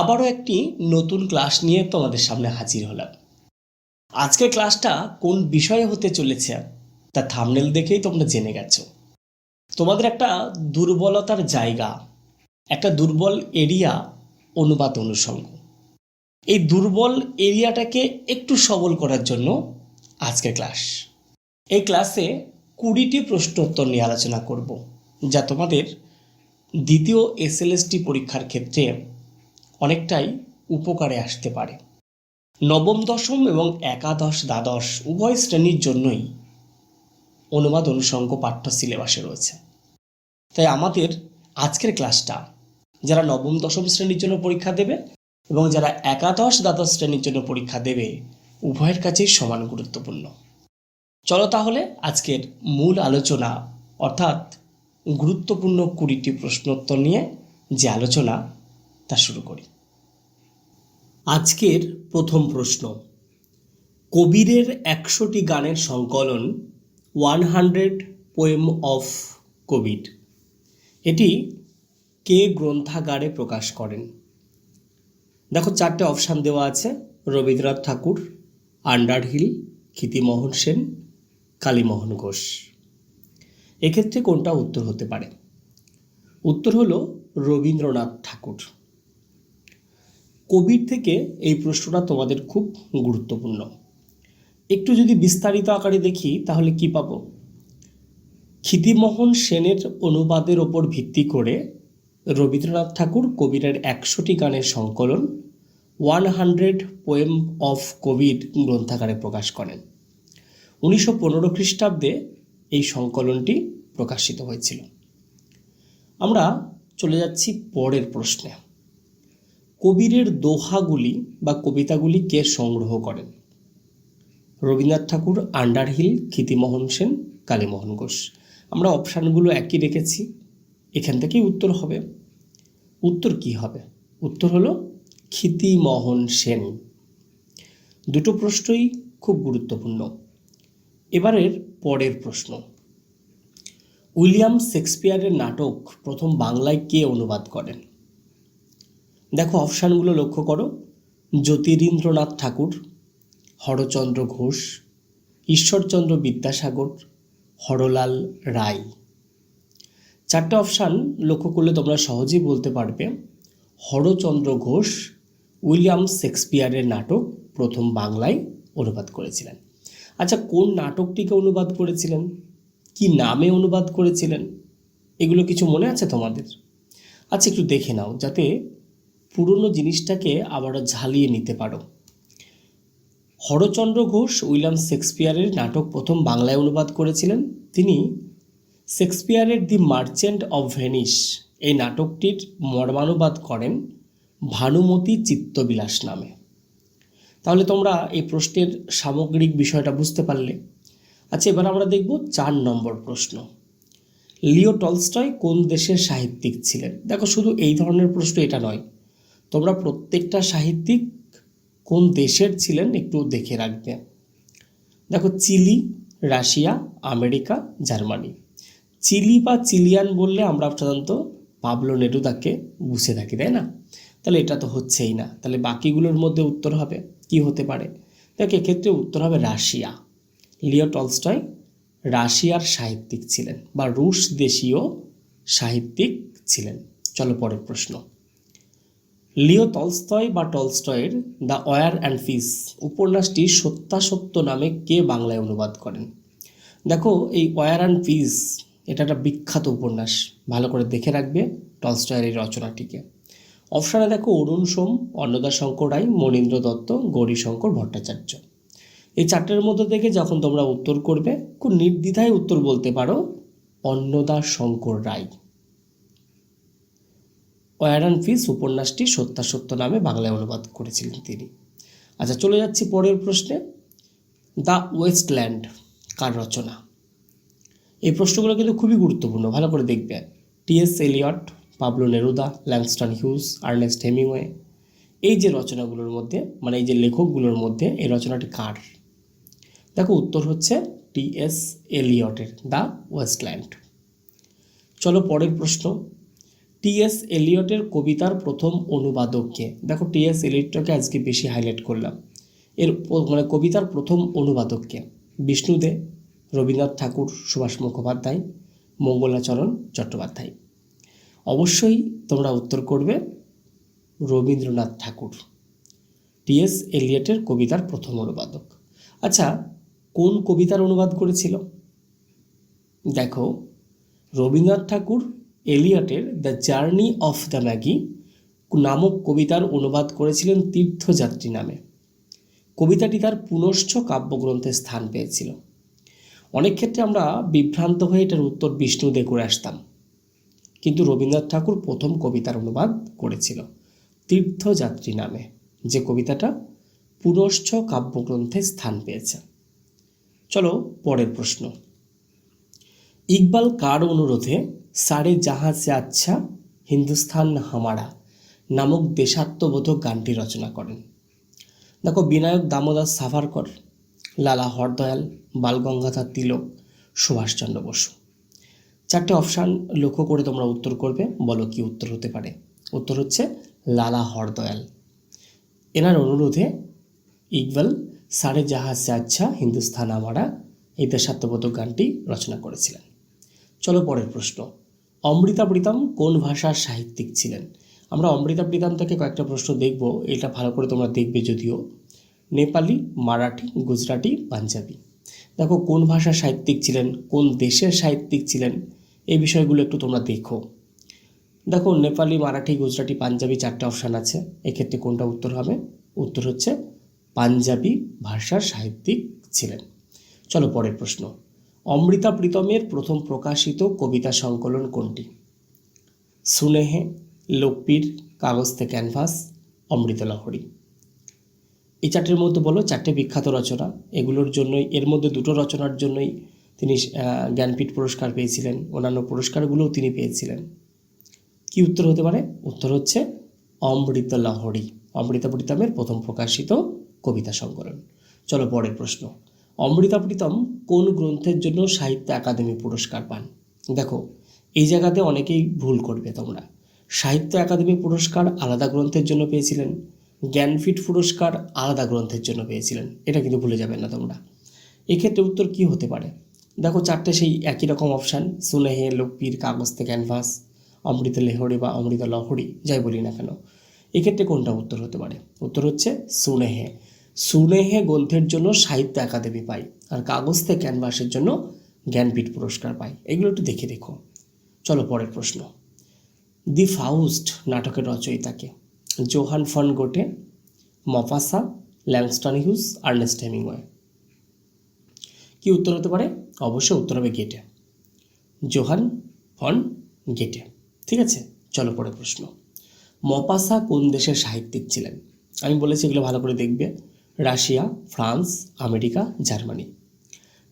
আবারও একটি নতুন ক্লাস নিয়ে তোমাদের সামনে হাজির হলাম। আজকের ক্লাসটা কোন বিষয়ে হতে চলেছে তা থামনেল দেখেই তোমরা জেনে গেছো। তোমাদের একটা দুর্বলতার জায়গা, একটা দুর্বল এরিয়া অনুবাদ অনুষঙ্গ। এই দুর্বল এরিয়াটাকে একটু সবল করার জন্য আজকের ক্লাস। এই ক্লাসে কুড়িটি প্রশ্নোত্তর নিয়ে আলোচনা করব, যা তোমাদের দ্বিতীয় এসএলএসটি পরীক্ষার ক্ষেত্রে অনেকটাই উপকারে আসতে পারে। নবম দশম এবং একাদশ দ্বাদশ উভয় শ্রেণির জন্যই অনুবাদ অনুষঙ্গ পাঠ্য সিলেবাসে রয়েছে। তাই আমাদের আজকের ক্লাসটা যারা নবম দশম শ্রেণির জন্য পরীক্ষা দেবে এবং যারা একাদশ দ্বাদশ শ্রেণির জন্য পরীক্ষা দেবে, উভয়ের কাছেই সমান গুরুত্বপূর্ণ। চলো তাহলে আজকের মূল আলোচনা অর্থাৎ গুরুত্বপূর্ণ কুড়িটি প্রশ্নোত্তর নিয়ে যে আলোচনা তা শুরু করি। আজকের প্রথম প্রশ্ন। কবিরের একশোটি গানের সংকলন one hundred poem of Kabir. এটি কে গ্রন্থাগারে প্রকাশ করেন? দেখো, চারটে অপশান দেওয়া আছে। রবীন্দ্রনাথ ঠাকুর আন্ডারহিল ক্ষিতিমোহন সেন, কালীমোহন ঘোষ। এক্ষেত্রে কোনটা উত্তর হতে পারে? উত্তর হলো রবীন্দ্রনাথ ঠাকুর। কবির থেকে এই প্রশ্নটা তোমাদের খুব গুরুত্বপূর্ণ। একটু যদি বিস্তারিত আকারে দেখি, তাহলে কি পাব? ক্ষিতিমোহন সেনের অনুবাদের ওপর ভিত্তি করে রবীন্দ্রনাথ ঠাকুর কবিরের একশোটি গানের সংকলন, one hundred poem of Kabir গ্রন্থাগারে প্রকাশ করেন। উনিশশো পনেরো খ্রিস্টাব্দে এই সংকলনটি প্রকাশিত হয়েছিল। আমরা চলে যাচ্ছি পরের প্রশ্নে। কবিরের দোহাগুলি বা কবিতাগুলি কে সংগ্রহ করেন। রবীন্দ্রনাথ ঠাকুর আন্ডারহিল ক্ষিতিমোহন সেন কালীমোহন ঘোষ। আমরা অপশানগুলো একই রেখেছি। এখান থেকেই উত্তর হবে। উত্তর কি হবে? উত্তর হলো ক্ষিতিমোহন সেন। দুটো প্রশ্নই খুব গুরুত্বপূর্ণ। এবারের পরের প্রশ্ন। উইলিয়াম শেক্সপিয়ারের নাটক প্রথম বাংলায় কে অনুবাদ করেন? দেখো অপশানগুলো লক্ষ্য করো। জ্যোতিরিন্দ্রনাথ ঠাকুর, হরচন্দ্র ঘোষ, ঈশ্বরচন্দ্র বিদ্যাসাগর, হরলাল রায়। চারটে অপশান লক্ষ্য করলে তোমরা সহজেই বলতে পারবে। হরচন্দ্র ঘোষ, উইলিয়াম শেক্সপিয়ারের নাটক প্রথম বাংলায় অনুবাদ করেছিলেন। আচ্ছা কোন নাটকটিকে অনুবাদ করেছিলেন? কি নামে অনুবাদ করেছিলেন? এগুলো কিছু মনে আছে তোমাদের? আচ্ছা একটু দেখে নাও, যাতে পুরনো জিনিসটাকে আবারও ঝালিয়ে নিতে পারো। হরচন্দ্র ঘোষ উইলিয়াম শেক্সপিয়ারের নাটক প্রথম বাংলায় অনুবাদ করেছিলেন। তিনি শেক্সপিয়ারের দি মার্চেন্ট অফ ভেনিস এই নাটকটির মর্মানুবাদ করেন ভানুমতি চিত্তবিলাস নামে। তাহলে তোমরা এই প্রশ্নের সামগ্রিক বিষয়টা বুঝতে পারলে। আচ্ছা এবার আমরা দেখব চার নম্বর প্রশ্ন। লিও টলস্টয় কোন দেশের সাহিত্যিক ছিলেন? দেখো, শুধু এই ধরনের প্রশ্ন এটা নয়। তোমরা প্রত্যেকটা সাহিত্যিক কোন দেশের ছিলেন একটু দেখে রাখবে। দেখো, Chile, Russia, America, Germany. Chile বা চিলিয়ান বললে আমরা সাধারণত পাবলো নেরুদাকে বুঝে থাকি, তাই না? তাহলে এটা তো হচ্ছেই না। তাহলে বাকিগুলোর মধ্যে উত্তর হবে, কি হতে পারে? দেখ, এক্ষেত্রে উত্তর হবে রাশিয়া। লিও টলস্টয় রাশিয়ার সাহিত্যিক ছিলেন বা রুশ দেশীয় সাহিত্যিক ছিলেন। চলো পরের প্রশ্ন। লিও টলস্টয় বা টলস্টয়ের দ্য ওয়ার অ্যান্ড ফিস উপন্যাসটি সত্যাসত্য নামে কে বাংলায় অনুবাদ করেন? দেখো, এই ওয়ার অ্যান্ড ফিস, এটা একটা বিখ্যাত উপন্যাস। ভালো করে দেখে রাখবে টলস্টয়ের এই রচনাটিকে। অপশানে দেখো, অরুণ সোম, অন্নদা শঙ্কর রায়, মনীন্দ্র দত্ত গৌরীশঙ্কর ভট্টাচার্য। এই চারটের মধ্যে থেকে যখন তোমরা উত্তর করবে, খুব নির্দ্বিধায় উত্তর বলতে পারো, Annada Shankar Ray. War and Peace উপন্যাসটি সত্যাসত্য নামে বাংলায় অনুবাদ করেছিলেন তিনি। আচ্ছা চলে যাচ্ছি পরের প্রশ্নে। দ্য ওয়েস্টল্যান্ড কার রচনা? এই প্রশ্নগুলো কিন্তু খুবই গুরুত্বপূর্ণ, ভালো করে দেখবে TS Eliot, Pablo Neruda, Langston Hughes, Ernest Hemingway. এই যে রচনাগুলোর মধ্যে মানে এই যে লেখকগুলোর মধ্যে এই রচনাটি কার? দেখো, উত্তর হচ্ছে টিএস এলিয়টের, দ্য ওয়েস্টল্যান্ড। চলো পরের প্রশ্ন। টিএস এলিয়টের কবিতার প্রথম অনুবাদককে। দেখো টিএস এলিয়টটাকে আজকে বেশি হাইলাইট করলাম। এর মানে কবিতার প্রথম অনুবাদককে। বিষ্ণুদে রবীন্দ্রনাথ ঠাকুর, সুভাষ মুখোপাধ্যায়, মঙ্গলাচরণ চট্টোপাধ্যায়। অবশ্যই তোমরা উত্তর করবে রবীন্দ্রনাথ ঠাকুর টিএস এলিয়টের কবিতার প্রথম অনুবাদক। আচ্ছা কোন কবিতার অনুবাদ করেছিল? দেখো, Rabindranath Thakur এলিয়টের the journey of the magi নামক কবিতার অনুবাদ করেছিলেন তীর্থযাত্রী নামে। কবিতাটি তার পুনশ্চ কাব্যগ্রন্থে স্থান পেয়েছিল। অনেক ক্ষেত্রে আমরা বিভ্রান্ত হয়ে এটার উত্তর বিষ্ণু দে করে আসতাম। কিন্তু রবীন্দ্রনাথ ঠাকুর প্রথম কবিতার অনুবাদ করেছিল তীর্থযাত্রী নামে, যে কবিতাটা পুনশ্চ কাব্যগ্রন্থে স্থান পেয়েছে। চলো পরের প্রশ্ন। ইকবাল কার অনুরোধে সারে জাহাঁ সে আচ্ছা হিন্দুস্থান হামারা নামক দেশাত্মবোধক গানটি রচনা করেন। দেখো, বিনায়ক দামোদর সাভারকর, লালা হরদয়াল, বালগঙ্গাধর তিলক, সুভাষচন্দ্র বসু। চারটে অপশান লক্ষ্য করে তোমরা উত্তর করবে, বলো কি উত্তর হতে পারে। উত্তর হচ্ছে লালা হরদয়াল। এনার অনুরোধে ইকবাল সারে জাহাজ আচ্ছা হিন্দুস্থান আমারা এই দেশাত্মবোধক গানটি রচনা করেছিলেন। চলো পরের প্রশ্ন। অমৃতা প্রীতম কোন ভাষার সাহিত্যিক ছিলেন? আমরা অমৃতা প্রীতম থেকে কয়েকটা প্রশ্ন দেখব, এটা ভালো করে তোমরা দেখবে যদিও। নেপালি, মারাঠি, গুজরাটি, পাঞ্জাবি। দেখো, কোন ভাষার সাহিত্যিক ছিলেন, কোন দেশের সাহিত্যিক ছিলেন, এই বিষয়গুলো একটু তোমরা দেখো। দেখো, নেপালি, মারাঠি, গুজরাটি, পাঞ্জাবি চারটে অপশান আছে। এক্ষেত্রে কোনটা উত্তর হবে? উত্তর হচ্ছে পাঞ্জাবি ভাষার সাহিত্যিক ছিলেন। চলো পরের প্রশ্ন। অমৃতা প্রীতমের প্রথম প্রকাশিত কবিতা সংকলন কোনটি? সুনেহে, লোকপীর, কাগজ থেকে ক্যানভাস অমৃতলহরী এই চারটের মধ্যে বলো চারটে বিখ্যাত রচনা। এগুলোর জন্যই, এর মধ্যে দুটো রচনার জন্যই তিনি জ্ঞানপীঠ পুরস্কার পেয়েছিলেন। অন্যান্য পুরস্কারগুলোও তিনি পেয়েছিলেন। কি উত্তর হতে পারে? উত্তর হচ্ছে অমৃত লহরী। অমৃতা প্রীতমের প্রথম প্রকাশিত কবিতা সংকলন। চলো পরের প্রশ্ন। অমৃতা প্রীতম কোন গ্রন্থের জন্য সাহিত্য একাডেমি পুরস্কার পান? দেখো, এই জায়গাতে অনেকেই ভুল করবে তোমরা। সাহিত্য একাডেমি পুরস্কার আলাদা গ্রন্থের জন্য পেয়েছিলেন। জ্ঞানপীঠ পুরস্কার আলাদা গ্রন্থের জন্য পেয়েছিলেন। এটা কিন্তু ভুলে যাবেন না তোমরা। এক্ষেত্রে উত্তর কি হতে পারে? দেখো, চারটে সেই একই রকম অপশান, সুনেহে লোকপীর কাগজতে ক্যানভাস অমৃত লেহরি বা অমৃত লহরি যাই বলি না কেন। এক্ষেত্রে কোনটা উত্তর হতে পারে? উত্তর হচ্ছে সুনেহে। সুনেহে গ্রন্থের জন্য সাহিত্য একাডেমি পাই আর কাগজতে ক্যানভাসের জন্য জ্ঞানপীঠ পুরস্কার পাই। এগুলো একটু দেখে দেখো। চলো পরের প্রশ্ন। দি ফাউস্ট নাটকের রচয়িতাকে Johann von Goethe, Maupassant, Langston Hughes, Ernest Hemingway. কি উত্তর হতে পারে? অবশ্যই উত্তর হবে গেটে। জোহান ফন গেটে। ঠিক আছে? চলো পরে প্রশ্ন। মপাসা কোন দেশের সাহিত্যিক ছিলেন? আমি বলেছি এগুলো ভালো করে দেখবে। Russia, France, America, Germany.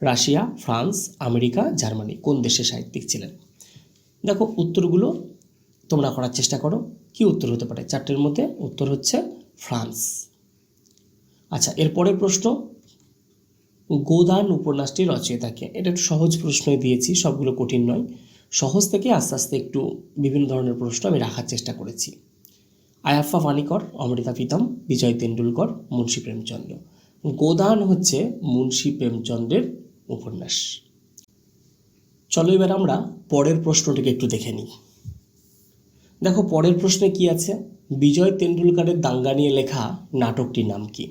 Russia, France, America, Germany কোন দেশের সাহিত্যিক ছিলেন? দেখো, উত্তরগুলো তোমরা করার চেষ্টা করো। কি উত্তর হতে পারে? চারটের মধ্যে উত্তর হচ্ছে ফ্রান্স। আচ্ছা এরপরের প্রশ্ন, গোদান উপন্যাসটি রচয়িতাকে এটা একটু সহজ প্রশ্নই দিয়েছি, সবগুলো কঠিন নয়। সহজ থেকে আস্তে আস্তে একটু বিভিন্ন ধরনের প্রশ্ন আমি রাখার চেষ্টা করেছি। আয়াফা পানিকর অমৃতা প্রীতম, বিজয় তেন্ডুলকর, মুন্সী প্রেমচন্দ্র। গোদান হচ্ছে মুন্সী প্রেমচন্দ্রের উপন্যাস। চলো এবার আমরা পরের প্রশ্নটিকে একটু দেখে নিই। দেখো, পরের প্রশ্নে কি আছে? বিজয় তেন্ডুলকরের দাঙ্গা নিয়ে লেখা নাটকটির নাম কি?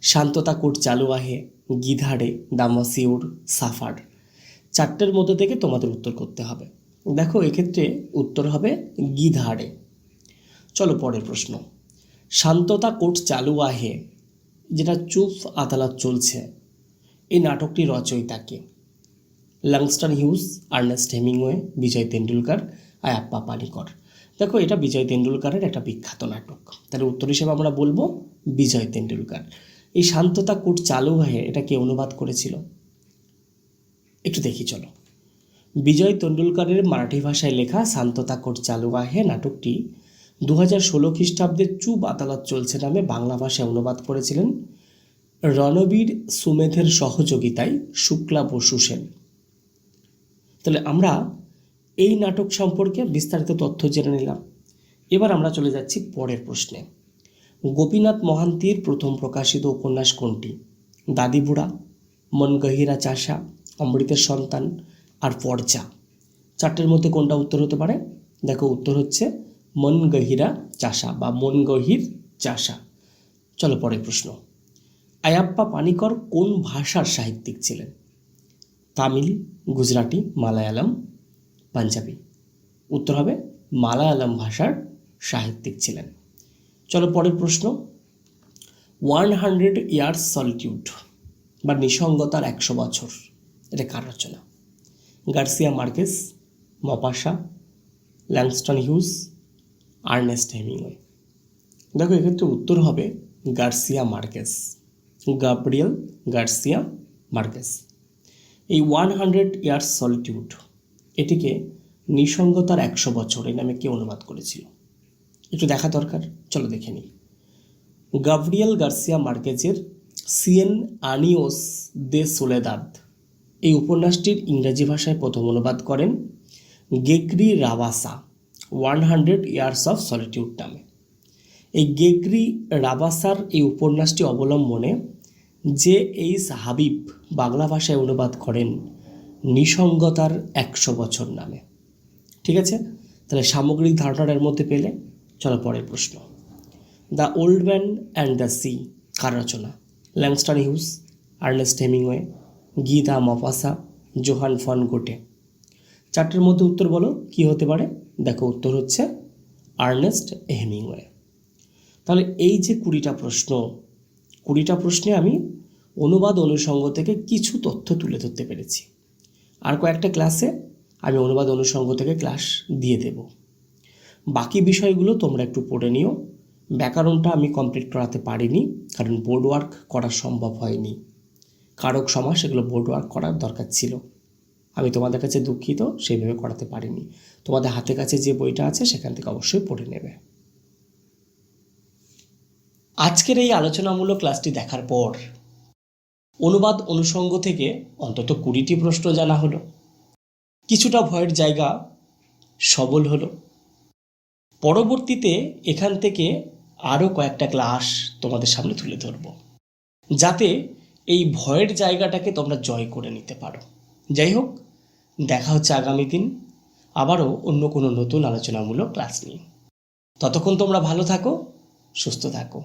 শান্ততা কোট চালু আহে, গিধারে দামাসিউর সাফার। চারটের মধ্যে থেকে তোমাদের উত্তর করতে হবে। দেখো, এক্ষেত্রে উত্তর হবে গিধারে। চলো পরের প্রশ্ন। শান্ততা কোর্ট চালু আহে, যেটা চুপ আদালত চলছে। এই নাটকটি রচয়িতাকে। Langston Hughes Ernest Hemingway Vijay Tendulkar, Ayyappa Panicker দেখো, এটা বিজয় তেন্ডুলকারের একটা বিখ্যাত নাটক। তাহলে উত্তর হিসেবে আমরা বলব বিজয় তেন্ডুলকার। এই শান্ততা কোট চালু হয়ে এটা কে অনুবাদ করেছিল? একটু দেখি, চলো। বিজয় তেন্ডুলকারের মারাঠি ভাষায় লেখা শান্ততা কোট চালু আহে নাটকটি দু হাজার ষোলো খ্রিস্টাব্দে চুপ আদালত চলছে নামে বাংলা ভাষায় অনুবাদ করেছিলেন রণবীর সুমেধের সহযোগিতায় শুক্লা বসু সেন। তাহলে আমরা এই নাটক সম্পর্কে বিস্তারিত তথ্য জেনে নিলাম। এবার আমরা চলে যাচ্ছি পরের প্রশ্নে। গোপীনাথ মহান্তির প্রথম প্রকাশিত উপন্যাস কোনটি? দাদিবুড়া মন গহিরা চাষা, অমৃতের সন্তান আর পর্চা। চারটের মধ্যে কোনটা উত্তর হতে পারে? দেখো, উত্তর হচ্ছে মন গহিরা চাষা বা মন গহির চাষা। চলো পরের প্রশ্ন। আয়াপ্পা পানিকর কোন ভাষার সাহিত্যিক ছিলেন? তামিল, গুজরাটি, মালায়ালাম, পাঞ্জাবি। উত্তর হবে মালায়ালাম ভাষার সাহিত্যিক ছিলেন। চলো পরের প্রশ্ন। ওয়ান হান্ড্রেড ইয়ার্স সলিটিউড বা নিঃসঙ্গতার একশো বছর, এটা কার রচনা? Garcia Marquez Maupassant Langston Hughes Ernest Hemingway. দেখো, এক্ষেত্রে উত্তর হবে Garcia Marquez, Gabriel Garcia Marquez. এই ওয়ান হান্ড্রেড ইয়ার্স সলিটিউড, এটিকে নিঃসঙ্গতার একশো বছর এই নামে কে অনুবাদ করেছিল। একটু দেখা দরকার, চলো দেখে নিই। গাব্রিয়েল গার্সিয়া মার্কেজের সিয়েন আনিওস দে সোলেদাদ এই উপন্যাসটির ইংরেজি ভাষায় প্রথম অনুবাদ করেন Gregory Rabassa one hundred years of solitude নামে। এই গেগরি রাবাসার এই উপন্যাসটি অবলম্বনে যে এইস হাবিব বাংলা ভাষায় অনুবাদ করেন নিসঙ্গতার একশো বছর নামে। ঠিক আছে? তাহলে সামগ্রিক ধারণাটা এর মধ্যে পেলে চলো পরের প্রশ্ন। The old man and the sea কার রচনা? ল্যাংস্টার হিউজ, আর্নেস্ট হেমিংওয়ে, গীতা মফাসা, জোহান ফন গোটে। চারটের মধ্যে উত্তর বলো, কি হতে পারে? দেখো উত্তর হচ্ছে আর্নেস্ট হেমিংওয়ে। তাহলে এই যে কুড়িটা প্রশ্ন, কুড়িটা প্রশ্নে আমি অনুবাদ অনুষঙ্গ থেকে কিছু তথ্য তুলে ধরতে পেরেছি। আর কয়েকটা ক্লাসে আমি অনুবাদ অনুষঙ্গ থেকে ক্লাস দিয়ে দেব। বাকি বিষয়গুলো তোমরা একটু পড়ে নিও। ব্যাকরণটা আমি কমপ্লিট করাতে পারিনি, কারণ বোর্ড ওয়ার্ক করা সম্ভব হয়নি। কারক সমাস, এগুলো বোর্ড ওয়ার্ক করার দরকার ছিল। আমি তোমাদের কাছে দুঃখিত সেইভাবে করাতে পারিনি। তোমাদের হাতে কাছে যে বইটা আছে, সেখান থেকে অবশ্যই পড়ে নেবে। আজকের এই আলোচনামূলক ক্লাসটি দেখার পর, অনুবাদ অনুষঙ্গ থেকে অন্তত কুড়িটি প্রশ্ন জানা হলো। কিছুটা ভয়ের জায়গা সবল হলো। পরবর্তীতে এখান থেকে আরও কয়েকটা ক্লাস তোমাদের সামনে তুলে ধরব, যাতে এই ভয়ের জায়গাটাকে তোমরা জয় করে নিতে পারো। যাই হোক, দেখা হচ্ছে আগামী দিন। আবারও অন্য কোনো নতুন আলোচনামূলক ক্লাস নিয়ে। ততক্ষণ তোমরা ভালো থাকো, সুস্থ থাকো।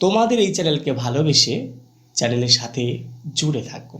তোমাদের এই চ্যানেলকে ভালোবেসে চ্যানেলের সাথে জুড়ে থাকো।